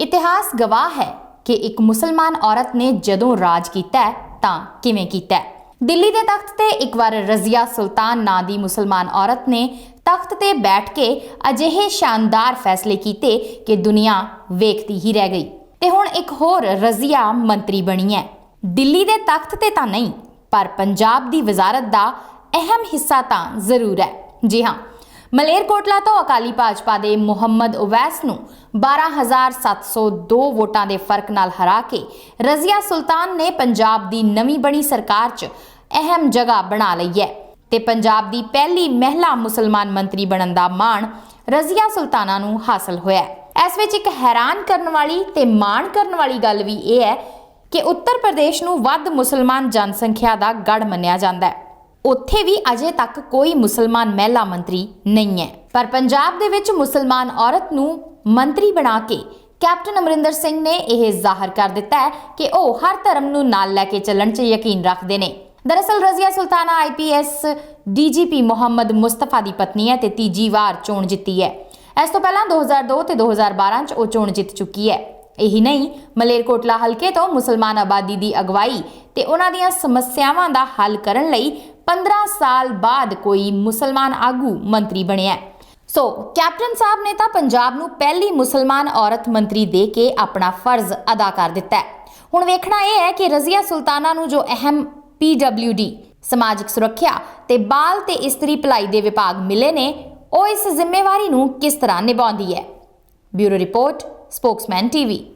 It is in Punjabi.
ਇਤਿਹਾਸ ਗਵਾਹ ਹੈ ਕਿ ਇੱਕ ਮੁਸਲਮਾਨ ਔਰਤ ਨੇ ਜਦੋਂ ਰਾਜ ਕੀਤਾ ਤਾਂ ਕਿਵੇਂ ਕੀਤਾ ਦਿੱਲੀ ਦੇ ਤਖਤ ਤੇ ਇੱਕ ਵਾਰ ਰਜ਼ੀਆ ਸੁਲਤਾਨ ਨਾਂ ਦੀ ਮੁਸਲਮਾਨ ਔਰਤ ਨੇ ਤਖਤ ਤੇ ਬੈਠ ਕੇ ਅਜਿਹੇ ਸ਼ਾਨਦਾਰ ਫੈਸਲੇ ਕੀਤੇ ਕਿ ਦੁਨੀਆ ਵੇਖਦੀ ਹੀ ਰਹਿ ਗਈ। ਤੇ ਹੁਣ ਇੱਕ ਹੋਰ ਰਜ਼ੀਆ ਮੰਤਰੀ ਬਣੀ ਹੈ। ਦਿੱਲੀ ਦੇ ਤਖਤ ਤੇ ਤਾਂ ਨਹੀਂ, ਪਰ ਪੰਜਾਬ ਦੀ ਵਜ਼ਾਰਤ ਦਾ ਅਹਿਮ ਹਿੱਸਾ ਤਾਂ ਜ਼ਰੂਰ ਹੈ। ਜੀ ਹਾਂ ਮਲੇਰਕੋਟਲਾ ਤੋਂ ਅਕਾਲੀ ਭਾਜਪਾ ਦੇ ਮੁਹੰਮਦ ਉਵੈਸ ਨੂੰ 12702 ਵੋਟਾਂ ਦੇ ਫ਼ਰਕ ਨਾਲ ਹਰਾ ਕੇ ਰਜ਼ੀਆ ਸੁਲਤਾਨ ਨੇ ਪੰਜਾਬ ਦੀ ਨਵੀਂ ਬਣੀ ਸਰਕਾਰ 'ਚ ਅਹਿਮ ਜਗ੍ਹਾ ਬਣਾ ਲਈ ਹੈ। ਤੇ ਪੰਜਾਬ ਦੀ ਪਹਿਲੀ ਮਹਿਲਾ ਮੁਸਲਮਾਨ ਮੰਤਰੀ ਬਣਨ ਦਾ ਮਾਣ ਰਜ਼ੀਆ ਸੁਲਤਾਨਾ ਨੂੰ ਹਾਸਲ ਹੋਇਆ ਇਸ ਵਿੱਚ ਇੱਕ ਹੈਰਾਨ ਕਰਨ ਵਾਲੀ ਤੇ ਮਾਣ ਕਰਨ ਵਾਲੀ ਗੱਲ ਵੀ ਇਹ ਹੈ ਕਿ ਉੱਤਰ ਪ੍ਰਦੇਸ਼ ਨੂੰ ਵੱਧ ਮੁਸਲਮਾਨ ਜਨਸੰਖਿਆ ਦਾ ਗੜ ਮੰਨਿਆ ਜਾਂਦਾ ਹੈ। ਉੱਥੇ ਵੀ ਅਜੇ ਤੱਕ ਕੋਈ ਮੁਸਲਮਾਨ ਮਹਿਲਾ ਮੰਤਰੀ ਨਹੀਂ ਹੈ। ਪਰ ਪੰਜਾਬ ਦੇ ਵਿੱਚ ਮੁਸਲਮਾਨ ਔਰਤ ਨੂੰ ਮੰਤਰੀ ਬਣਾ ਕੇ ਕੈਪਟਨ ਅਮਰਿੰਦਰ ਸਿੰਘ ਨੇ ਇਹ ਜ਼ਾਹਰ ਕਰ ਦਿੱਤਾ ਹੈ ਕਿ ਉਹ ਹਰ ਧਰਮ ਨੂੰ ਨਾਲ ਲੈ ਕੇ ਚੱਲਣ 'ਚ ਯਕੀਨ ਰੱਖਦੇ ਨੇ। ਦਰਅਸਲ, ਰਜ਼ੀਆ ਸੁਲਤਾਨਾ ਆਈਪੀਐਸ ਡੀਜੀਪੀ ਮੁਹੰਮਦ ਮੁਸਤਫਾ ਦੀ ਪਤਨੀ ਹੈ ਤੇ ਤੀਜੀ ਵਾਰ ਚੋਣ ਜਿੱਤੀ ਹੈ। ਇਸ ਤੋਂ ਪਹਿਲਾਂ 2002 ਤੇ 2012 'ਚ ਉਹ ਚੋਣ ਜਿੱਤ ਚੁੱਕੀ ਹੈ। ਇਹੀ ਨਹੀਂ, ਮਲੇਰਕੋਟਲਾ ਹਲਕੇ ਤੋਂ ਮੁਸਲਮਾਨ ਆਬਾਦੀ ਦੀ ਅਗਵਾਈ ਤੇ ਉਹਨਾਂ ਦੀਆਂ ਸਮੱਸਿਆਵਾਂ ਦਾ ਹੱਲ ਕਰਨ ਲਈ 15 ਸਾਲ ਬਾਅਦ ਕੋਈ ਮੁਸਲਮਾਨ ਆਗੂ ਮੰਤਰੀ ਬਣਿਆ ਹੈ। ਸੋ, ਕੈਪਟਨ ਸਾਹਿਬ ਨੇ ਤਾਂ ਪੰਜਾਬ ਨੂੰ ਪਹਿਲੀ ਮੁਸਲਮਾਨ ਔਰਤ ਮੰਤਰੀ ਦੇ ਕੇ ਆਪਣਾ ਫਰਜ਼ ਅਦਾ ਕਰ ਦਿੱਤਾ ਹੈ। ਹੁਣ ਵੇਖਣਾ ਇਹ ਹੈ ਕਿ ਰਜ਼ੀਆ ਸੁਲਤਾਨਾ ਨੂੰ ਜੋ ਅਹਿਮ PWD ਸਮਾਜਿਕ ਸੁਰੱਖਿਆ ਤੇ ਬਾਲ ਤੇ ਇਸਤਰੀ ਭਲਾਈ ਦੇ ਵਿਭਾਗ ਮਿਲੇ ਨੇ, ਉਹ ਇਸ ਜ਼ਿੰਮੇਵਾਰੀ ਨੂੰ ਕਿਸ ਤਰ੍ਹਾਂ ਨਿਭਾਉਂਦੀ ਹੈ? Bureau report, Spokesman TV.